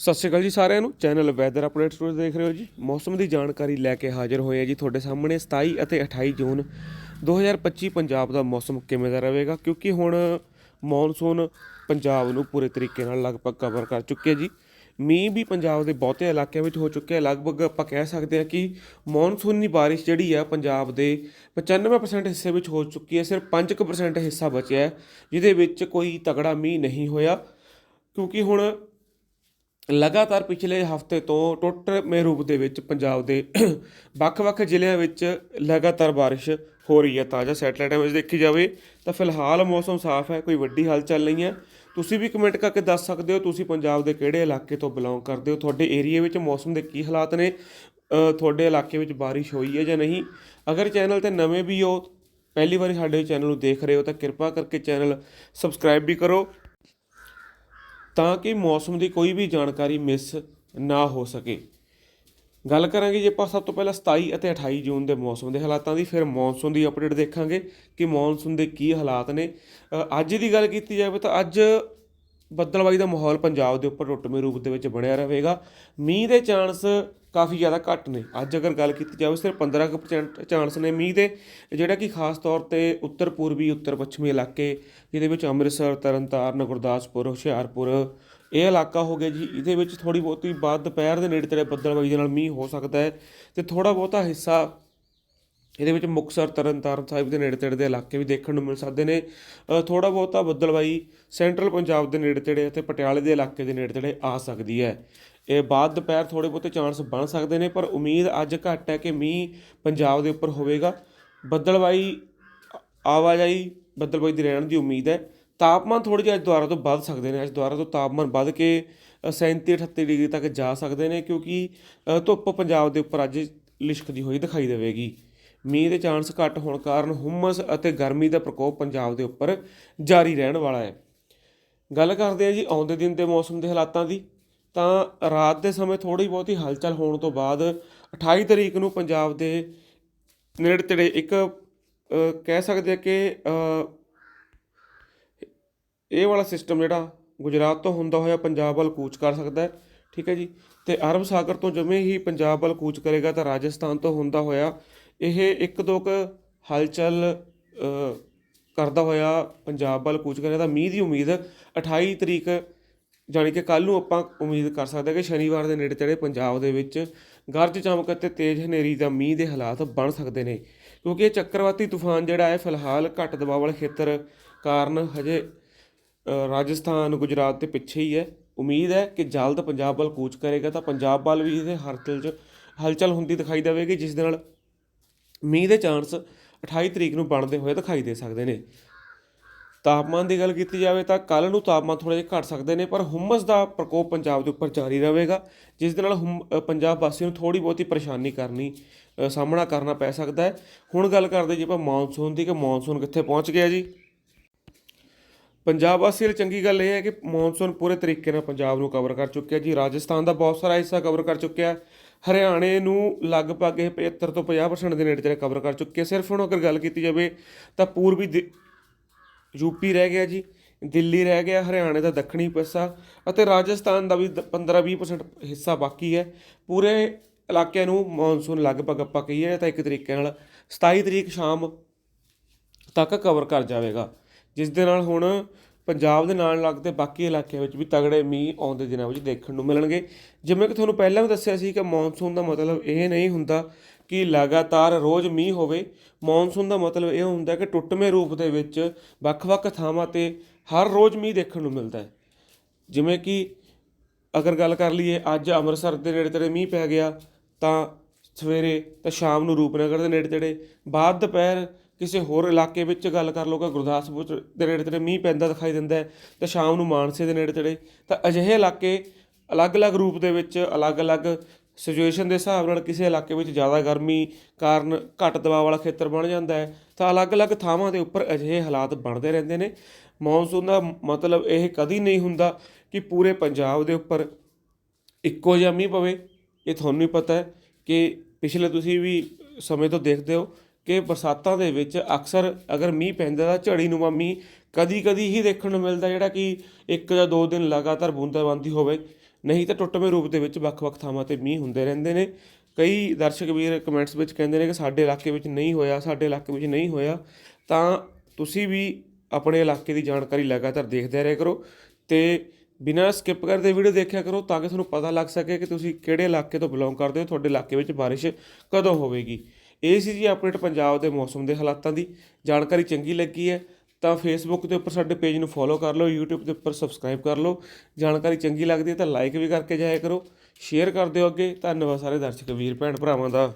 ਸਤਿ ਸ਼੍ਰੀ ਅਕਾਲ ਜੀ ਸਾਰਿਆਂ ਨੂੰ। ਚੈਨਲ ਵੈਦਰ ਅਪਡੇਟਸ ਤੋਂ ਦੇਖ ਰਹੇ ਹੋ ਜੀ। ਮੌਸਮ ਦੀ ਜਾਣਕਾਰੀ ਲੈ ਕੇ ਹਾਜ਼ਰ ਹੋਏ ਆ ਜੀ ਤੁਹਾਡੇ ਸਾਹਮਣੇ। 27 ਅਤੇ 28 ਜੂਨ 2025 ਪੰਜਾਬ ਦਾ ਮੌਸਮ ਕਿਵੇਂ ਦਾ ਰਹੇਗਾ? ਕਿਉਂਕਿ ਹੁਣ ਮੌਨਸੂਨ ਪੰਜਾਬ ਨੂੰ ਪੂਰੇ ਤਰੀਕੇ ਨਾਲ ਲਗਭਗ ਕਵਰ ਕਰ ਚੁੱਕਿਆ ਜੀ। ਮੀਂਹ ਵੀ ਪੰਜਾਬ ਦੇ ਬਹੁਤੇ ਇਲਾਕਿਆਂ ਵਿੱਚ ਹੋ ਚੁੱਕਿਆ ਲਗਭਗ ਆਪਾਂ ਕਹਿ ਸਕਦੇ ਹਾਂ ਕਿ ਮੌਨਸੂਨੀ ਬਾਰਿਸ਼ ਜਿਹੜੀ ਆ ਪੰਜਾਬ ਦੇ 95% ਹਿੱਸੇ ਵਿੱਚ ਹੋ ਚੁੱਕੀ ਹੈ। ਸਿਰਫ 5% ਹਿੱਸਾ ਬਚਿਆ ਹੈ, ਜਿਹਦੇ ਵਿੱਚ ਕੋਈ ਤਗੜਾ ਮੀਂਹ ਨਹੀਂ ਹੋਇਆ। ਕਿਉਂਕਿ ਹੁਣ ਲਗਾਤਾਰ ਪਿਛਲੇ ਹਫ਼ਤੇ ਤੋਂ ਟੁੱਟਵੇਂ ਰੂਪ ਦੇ ਵਿੱਚ ਪੰਜਾਬ ਦੇ ਵੱਖ-ਵੱਖ ਜ਼ਿਲ੍ਹਿਆਂ ਵਿੱਚ ਲਗਾਤਾਰ ਬਾਰਿਸ਼ ਹੋ ਰਹੀ ਹੈ। ਤਾਜ਼ਾ ਸੈਟਲਾਈਟ ਇਮੇਜ ਦੇਖੀ ਜਾਵੇ ਤਾਂ ਫਿਲਹਾਲ ਮੌਸਮ ਸਾਫ਼ ਹੈ, ਕੋਈ ਵੱਡੀ ਹਲਚਲ ਨਹੀਂ ਹੈ। ਤੁਸੀਂ ਵੀ ਕਮੈਂਟ ਕਰਕੇ ਦੱਸ ਸਕਦੇ ਹੋ ਤੁਸੀਂ ਪੰਜਾਬ ਦੇ ਕਿਹੜੇ ਇਲਾਕੇ ਤੋਂ ਬਿਲੋਂਗ ਕਰਦੇ ਹੋ, ਤੁਹਾਡੇ ਏਰੀਆ ਵਿੱਚ ਮੌਸਮ ਦੇ ਕੀ ਹਾਲਾਤ ਨੇ ਤੁਹਾਡੇ ਇਲਾਕੇ ਵਿੱਚ ਬਾਰਿਸ਼ ਹੋਈ ਹੈ ਜਾਂ ਨਹੀਂ। ਅਗਰ ਚੈਨਲ ਤੇ ਨਵੇਂ ਵੀ ਹੋ, ਪਹਿਲੀ ਵਾਰੀ ਸਾਡੇ ਚੈਨਲ ਨੂੰ ਦੇਖ ਰਹੇ ਹੋ ਤਾਂ ਕਿਰਪਾ ਕਰਕੇ ਚੈਨਲ ਸਬਸਕ੍ਰਾਈਬ ਵੀ ਕਰੋ। ਤਾਂ ਕਿ ਮੌਸਮ ਦੀ ਕੋਈ ਵੀ ਜਾਣਕਾਰੀ ਮਿਸ ਨਾ ਹੋ ਸਕੇ। ਗੱਲ ਕਰਾਂਗੇ ਜੇ ਆਪਾਂ ਸਭ ਤੋਂ ਪਹਿਲਾਂ 27 ਅਤੇ 28 ਜੂਨ ਦੇ ਮੌਸਮ ਦੇ ਹਾਲਾਤਾਂ ਦੀ, ਫਿਰ ਮੌਨਸੂਨ ਦੀ ਅਪਡੇਟ ਦੇਖਾਂਗੇ ਕਿ ਮੌਨਸੂਨ ਦੇ ਕੀ ਹਾਲਾਤ ਨੇ। ਅੱਜ ਦੀ ਗੱਲ ਕੀਤੀ ਜਾਵੇ ਤਾਂ ਅੱਜ ਬੱਦਲਬਾਈ ਦਾ ਮਾਹੌਲ ਪੰਜਾਬ ਦੇ ਉੱਪਰ ਟੁੱਟਵੇਂ ਰੂਪ ਦੇ ਵਿੱਚ ਬਣਿਆ ਰਹੇਗਾ। ਮੀਂਹ ਦੇ ਚਾਂਸ ਕਾਫੀ ਜ਼ਿਆਦਾ ਘੱਟ ਨੇ। ਅੱਜ ਅਗਰ ਗੱਲ ਕੀਤੀ ਜਾਵੇ, ਸਿਰਫ 15% ਚਾਂਸ ਨੇ ਮੀਂਹ ਦੇ, ਜਿਹੜਾ ਕਿ ਖਾਸ ਤੌਰ ਤੇ ਉੱਤਰ ਪੂਰਬੀ, ਉੱਤਰ ਪੱਛਮੀ ਇਲਾਕੇ, ਜਿਹਦੇ ਵਿੱਚ ਅੰਮ੍ਰਿਤਸਰ, ਤਰਨਤਾਰਨ, ਗੁਰਦਾਸਪੁਰ, ਹੁਸ਼ਿਆਰਪੁਰ, ਇਹ ਇਲਾਕਾ ਹੋ ਗਿਆ ਜੀ। ਇਹਦੇ ਵਿੱਚ ਥੋੜੀ ਬਹੁਤੀ ਬਾਅਦ ਦੁਪਹਿਰ ਦੇ ਨੇੜੇ ਤੇੜੇ ਬੱਦਲਬਾਈ ਦੇ ਨਾਲ ਮੀਂਹ ਹੋ ਸਕਦਾ ਹੈ ਤੇ ਥੋੜਾ ਬਹੁਤਾ ਹਿੱਸਾ ਇਹਦੇ ਵਿੱਚ ਮੁਕਤਸਰ, ਤਰਨਤਾਰਨ ਸਾਹਿਬ ਦੇ ਨੇੜੇ ਤੇੜੇ ਦੇ ਇਲਾਕੇ ਵੀ ਦੇਖਣ ਨੂੰ ਮਿਲ ਸਕਦੇ ਨੇ। ਥੋੜਾ ਬਹੁਤਾ ਬੱਦਲਵਾਈ ਸੈਂਟਰਲ ਪੰਜਾਬ ਦੇ ਨੇੜੇ ਤੇੜੇ ਅਤੇ ਪਟਿਆਲੇ ਦੇ ਇਲਾਕੇ ਦੇ ਨੇੜੇ ਤੇੜੇ ਆ ਸਕਦੀ ਹੈ। ਇਹ ਬਾਅਦ ਦੁਪਹਿਰ ਥੋੜੇ ਬਹੁਤੇ ਚਾਂਸ ਬਣ ਸਕਦੇ ਨੇ, ਪਰ ਉਮੀਦ ਅੱਜ ਘੱਟ ਹੈ ਕਿ ਮੀਂਹ ਪੰਜਾਬ ਦੇ ਉੱਪਰ ਹੋਵੇਗਾ। ਬੱਦਲਵਾਈ, ਆਵਾਜਾਈ ਬੱਦਲਬਾਈ ਦੀ ਰਹਿਣ ਦੀ ਉਮੀਦ ਹੈ। ਤਾਪਮਾਨ ਥੋੜ੍ਹੇ ਜਿਹਾ ਅੱਜ ਦੁਆਰਾ ਤੋਂ ਵੱਧ ਸਕਦੇ ਨੇ ਅੱਜ ਦੁਆਰਾ ਤੋਂ ਤਾਪਮਾਨ ਵੱਧ ਕੇ 37 38 ਡਿਗਰੀ ਤੱਕ ਜਾ ਸਕਦੇ ਨੇ, ਕਿਉਂਕਿ ਧੁੱਪ ਪੰਜਾਬ ਦੇ ਉੱਪਰ ਅੱਜ ਲਿਸ਼ਕਦੀ ਹੋਈ ਦਿਖਾਈ ਦੇਵੇਗੀ। ਮੀਂਹ ਦੇ ਚਾਂਸ ਘੱਟ ਹੋਣ ਕਾਰਨ ਹੁਮਸ ਅਤੇ ਗਰਮੀ ਦਾ ਪ੍ਰਕੋਪ ਪੰਜਾਬ ਦੇ ਉੱਪਰ ਜਾਰੀ ਰਹਿਣ ਵਾਲਾ ਹੈ। ਗੱਲ ਕਰਦੇ ਹਾਂ ਜੀ ਆਉਂਦੇ ਦਿਨ ਦੇ ਮੌਸਮ ਦੇ ਹਾਲਾਤਾਂ ਦੀ। ਤਾਂ ਰਾਤ ਦੇ ਸਮੇਂ ਥੋੜੀ ਬਹੁਤੀ ਹਲਚਲ ਹੋਣ ਤੋਂ ਬਾਅਦ 28 ਤਰੀਕ ਨੂੰ ਪੰਜਾਬ ਦੇ ਨੇੜੇ ਤੇੜੇ ਇੱਕ ਕਹਿ ਸਕਦੇ ਆ ਕਿ ਇਹ ਵਾਲਾ ਸਿਸਟਮ ਜਿਹੜਾ ਗੁਜਰਾਤ ਤੋਂ ਹੁੰਦਾ ਹੋਇਆ ਪੰਜਾਬ ਵੱਲ ਕੂਚ ਕਰ ਸਕਦਾ ਹੈ। ਠੀਕ ਹੈ ਜੀ। ਤੇ ਅਰਬ ਸਾਗਰ ਤੋਂ ਜਿਵੇਂ ਹੀ ਪੰਜਾਬ ਵੱਲ ਕੂਚ ਕਰੇਗਾ ਤਾਂ ਰਾਜਸਥਾਨ ਤੋਂ ਹੁੰਦਾ ਹੋਇਆ ਇਹ ਇੱਕ ਦੋ ਕੁ ਹਲਚਲ ਕਰਦਾ ਹੋਇਆ ਪੰਜਾਬ ਵੱਲ ਕੂਚ ਕਰੇਗਾ ਤਾਂ ਮੀਂਹ ਦੀ ਉਮੀਦ 28 ਤਰੀਕ, ਜਾਣੀ ਕਿ ਕੱਲ ਨੂੰ ਆਪਾਂ ਉਮੀਦ ਕਰ ਸਕਦੇ ਹਾਂ ਕਿ ਸ਼ਨੀਵਾਰ ਦੇ ਨੇੜੇ ਤੇੜੇ ਪੰਜਾਬ ਦੇ ਵਿੱਚ ਗਰਜ ਚਮਕ ਅਤੇ ਤੇਜ਼ ਹਨੇਰੀ ਦਾ ਮੀਂਹ ਦੇ ਹਾਲਾਤ ਬਣ ਸਕਦੇ ਨੇ। ਕਿਉਂਕਿ ਇਹ ਚੱਕਰਵਾਤੀ ਤੂਫਾਨ ਜਿਹੜਾ ਹੈ, ਫਿਲਹਾਲ ਘੱਟ ਦਬਾਅ ਵਾਲੇ ਖੇਤਰ ਕਾਰਨ ਹਜੇ ਰਾਜਸਥਾਨ, ਗੁਜਰਾਤ ਦੇ ਪਿੱਛੇ ਹੀ ਹੈ। ਉਮੀਦ ਹੈ ਕਿ ਜਲਦ ਪੰਜਾਬ ਵੱਲ ਕੂਚ ਕਰੇਗਾ ਤਾਂ ਪੰਜਾਬ ਵੱਲ ਵੀ ਇਹਦੇ ਹਲਚਲ 'ਚ ਹਲਚਲ ਹੁੰਦੀ ਦਿਖਾਈ ਦੇਵੇਗੀ, ਜਿਸ ਦੇ ਨਾਲ ਮੀਂਹ ਦੇ ਚਾਂਸ 28 ਤਰੀਕ ਨੂੰ ਬਣਦੇ ਹੋਏ ਦਿਖਾਈ ਦੇ ਸਕਦੇ ਨੇ। ਤਾਪਮਾਨ ਦੀ ਗੱਲ ਕੀਤੀ ਜਾਵੇ ਤਾਂ ਕੱਲ ਨੂੰ ਤਾਪਮਾਨ ਥੋੜ੍ਹੇ ਜਿਹਾ ਘਟ ਸਕਦੇ ਨੇ, ਪਰ ਹੁਮਸ ਦਾ ਪ੍ਰਕੋਪ ਪੰਜਾਬ ਦੇ ਉੱਪਰ ਜਾਰੀ ਰਹੇਗਾ, ਜਿਸ ਦੇ ਨਾਲ ਹੁਮ- ਪੰਜਾਬ ਵਾਸੀਆਂ ਨੂੰ ਥੋੜੀ ਬਹੁਤੀ ਪਰੇਸ਼ਾਨੀ ਕਰਨੀ ਸਾਹਮਣਾ ਕਰਨਾ ਪੈ ਸਕਦਾ ਹੈ। ਹੁਣ ਗੱਲ ਕਰਦੇ ਜੀ ਆਪਾਂ ਮੌਨਸੂਨ ਦੀ ਕਿ ਮੌਨਸੂਨ ਕਿੱਥੇ ਪਹੁੰਚ ਗਿਆ ਜੀ। ਪੰਜਾਬ ਵਾਸੀਆਂ ਲਈ ਚੰਗੀ ਗੱਲ ਇਹ ਹੈ ਕਿ ਮੌਨਸੂਨ ਪੂਰੇ ਤਰੀਕੇ ਨਾਲ ਪੰਜਾਬ ਨੂੰ ਕਵਰ ਕਰ ਚੁੱਕਿਆ ਜੀ। ਰਾਜਸਥਾਨ ਦਾ ਬਹੁਤ ਸਾਰਾ ਹਿੱਸਾ ਕਵਰ ਕਰ ਚੁੱਕਿਆ। ਹਰਿਆਣੇ ਨੂੰ ਲਗਭਗ ਇਹ 75 ਤੋਂ 50% ਦੇ ਨੇੜੇ ਤੇੜੇ ਕਵਰ ਕਰ ਚੁੱਕੇ ਸਿਰਫ ਹੁਣ ਅਗਰ ਗੱਲ ਕੀਤੀ ਜਾਵੇ ਤਾਂ ਪੂਰਬੀ ਦਿ- ਯੂਪੀ ਰਹਿ ਗਿਆ ਜੀ, ਦਿੱਲੀ ਰਹਿ ਗਿਆ, ਹਰਿਆਣੇ ਦਾ ਦੱਖਣੀ ਪਾਸਾ ਅਤੇ ਰਾਜਸਥਾਨ ਦਾ ਵੀ 15-20% ਹਿੱਸਾ ਬਾਕੀ ਹੈ। ਪੂਰੇ ਇਲਾਕਿਆਂ ਨੂੰ ਮੌਨਸੂਨ ਲਗਭਗ ਆਪਾਂ ਕਹੀਏ ਤਾਂ ਇੱਕ ਤਰੀਕੇ ਨਾਲ 27 ਤਰੀਕ ਸ਼ਾਮ ਤੱਕ ਕਵਰ ਕਰ ਜਾਵੇਗਾ। ਜਿਸ ਦੇ ਨਾਲ ਹੁਣ ਪੰਜਾਬ ਦੇ ਨਾਲ ਲੱਗਦੇ ਬਾਕੀ ਇਲਾਕਿਆਂ ਵਿੱਚ ਵੀ ਤਗੜੇ ਮੀਂਹ ਆਉਂਦੇ ਦਿਨਾਂ ਵਿੱਚ ਦੇਖਣ ਨੂੰ ਮਿਲਣਗੇ। ਜਿਵੇਂ ਕਿ ਤੁਹਾਨੂੰ ਪਹਿਲਾਂ ਵੀ ਦੱਸਿਆ ਸੀ ਕਿ ਮੌਨਸੂਨ ਦਾ ਮਤਲਬ ਇਹ ਨਹੀਂ ਹੁੰਦਾ ਕਿ ਲਗਾਤਾਰ ਰੋਜ਼ ਮੀਂਹ ਹੋਵੇ। ਮੌਨਸੂਨ ਦਾ ਮਤਲਬ ਇਹ ਹੁੰਦਾ ਕਿ ਟੁੱਟਵੇਂ ਰੂਪ ਦੇ ਵਿੱਚ ਵੱਖ-ਵੱਖ ਥਾਵਾਂ ਤੇ ਹਰ ਰੋਜ਼ ਮੀਂਹ ਦੇਖਣ ਨੂੰ ਮਿਲਦਾ ਹੈ। ਜਿਵੇਂ ਕਿ ਅਗਰ ਗੱਲ ਕਰ ਲਈਏ, ਅੱਜ ਅੰਮ੍ਰਿਤਸਰ ਦੇ ਨੇੜੇ ਤੇੜੇ ਮੀਂਹ ਪੈ ਗਿਆ ਤਾਂ ਸਵੇਰੇ ਤੇ ਸ਼ਾਮ ਨੂੰ ਰੂਪਨਗਰ ਦੇ ਨੇੜੇ ਤੇੜੇ, ਬਾਅਦ ਦੁਪਹਿਰ ਕਿਸੇ ਹੋਰ ਇਲਾਕੇ ਵਿੱਚ ਗੱਲ ਕਰ ਲਓਗਾ ਗੁਰਦਾਸਪੁਰ ਦੇ ਨੇੜੇ ਤੇੜੇ ਮੀਂਹ ਪੈਂਦਾ ਦਿਖਾਈ ਦਿੰਦਾ ਹੈ, ਤੇ ਸ਼ਾਮ ਨੂੰ ਮਾਨਸੇ ਦੇ ਨੇੜੇ ਤੇੜੇ, ਤਾਂ ਅਜਿਹੇ ਇਲਾਕੇ ਅਲੱਗ-ਅਲੱਗ ਰੂਪ ਦੇ ਵਿੱਚ, ਅਲੱਗ-ਅਲੱਗ ਸਿਚੁਏਸ਼ਨ ਦੇ ਹਿਸਾਬ ਨਾਲ ਕਿਸੇ ਇਲਾਕੇ ਵਿੱਚ ਜ਼ਿਆਦਾ ਗਰਮੀ ਕਾਰਨ ਘੱਟ ਦਬਾਅ ਵਾਲਾ ਖੇਤਰ ਬਣ ਜਾਂਦਾ ਹੈ, ਤਾਂ ਅਲੱਗ-ਅਲੱਗ ਥਾਵਾਂ ਦੇ ਉੱਪਰ ਅਜਿਹੇ ਹਾਲਾਤ ਬਣਦੇ ਰਹਿੰਦੇ ਨੇ। ਮੌਨਸੂਨ ਦਾ ਮਤਲਬ ਇਹ ਕਦੀ ਨਹੀਂ ਹੁੰਦਾ ਕਿ ਪੂਰੇ ਪੰਜਾਬ ਦੇ ਉੱਪਰ ਇੱਕੋ ਜਿਹਾ ਮੀਂਹ ਪਵੇ। ਇਹ ਤੁਹਾਨੂੰ ਹੀ ਪਤਾ ਹੈ ਕਿ ਪਿਛਲੇ ਤੁਸੀਂ ਵੀ ਸਮੇਂ ਤੋਂ ਦੇਖਦੇ ਹੋ ਕਿ ਬਰਸਾਤਾਂ ਦੇ ਵਿੱਚ ਅਕਸਰ ਅਗਰ ਮੀਂਹ ਪੈਂਦਾ ਤਾਂ ਝੜੀ ਨੂੰਮਾ ਮੀਂਹ ਕਦੀ ਕਦੀ ਹੀ ਦੇਖਣ ਨੂੰ ਮਿਲਦਾ ਜਿਹੜਾ ਕਿ ਇੱਕ ਜਾਂ ਦੋ ਦਿਨ ਲਗਾਤਾਰ ਬੂੰਦਾਬਾਂਦੀ ਹੋਵੇ। ਨਹੀਂ ਤਾਂ ਟੁੱਟਵੇਂ ਰੂਪ ਦੇ ਵਿੱਚ ਵੱਖ-ਵੱਖ ਥਾਵਾਂ ਤੇ ਮੀਂਹ ਹੁੰਦੇ ਰਹਿੰਦੇ ਨੇ। ਕਈ ਦਰਸ਼ਕ ਵੀਰ ਕਮੈਂਟਸ ਵਿੱਚ ਕਹਿੰਦੇ ਨੇ ਕਿ ਸਾਡੇ ਇਲਾਕੇ ਵਿੱਚ ਨਹੀਂ ਹੋਇਆ, ਸਾਡੇ ਇਲਾਕੇ ਵਿੱਚ ਨਹੀਂ ਹੋਇਆ। ਤਾਂ ਤੁਸੀਂ ਵੀ ਆਪਣੇ ਇਲਾਕੇ ਦੀ ਜਾਣਕਾਰੀ ਲਗਾਤਾਰ ਦੇਖਦੇ ਰਹੇ ਕਰੋ ਤੇ ਬਿਨਾਂ ਸਕਿਪ ਕਰਦੇ ਵੀਡੀਓ ਦੇਖਿਆ ਕਰੋ ਤਾਂ ਕਿ ਤੁਹਾਨੂੰ ਪਤਾ ਲੱਗ ਸਕੇ ਕਿ ਤੁਸੀਂ ਕਿਹੜੇ ਇਲਾਕੇ ਤੋਂ ਬਿਲੋਂਗ ਕਰਦੇ ਹੋ, ਤੁਹਾਡੇ ਇਲਾਕੇ ਵਿੱਚ ਬਾਰਿਸ਼ ਕਦੋਂ ਹੋਵੇਗੀ। ਇਹ ਸੀ ਜੀ ਅਪਡੇਟ ਪੰਜਾਬ ਦੇ ਮੌਸਮ ਦੇ ਹਾਲਾਤਾਂ ਦੀ। ਜਾਣਕਾਰੀ ਚੰਗੀ ਲੱਗੀ ਹੈ ਤਾਂ ਫੇਸਬੁੱਕ ਦੇ ਉੱਪਰ ਸਾਡੇ ਪੇਜ ਨੂੰ ਫੋਲੋ ਕਰ ਲਓ, YouTube ਦੇ ਉੱਪਰ ਸਬਸਕ੍ਰਾਈਬ ਕਰ ਲਓ। ਜਾਣਕਾਰੀ ਚੰਗੀ ਲੱਗਦੀ ਹੈ ਤਾਂ ਲਾਈਕ ਵੀ ਕਰਕੇ ਜਾਇਆ ਕਰੋ। ਸ਼ੇਅਰ ਕਰ ਦਿਓ ਅੱਗੇ। ਧੰਨਵਾਦ ਸਾਰੇ ਦਰਸ਼ਕ, ਵੀਰ ਭੈਣ ਭਰਾਵਾਂ ਦਾ।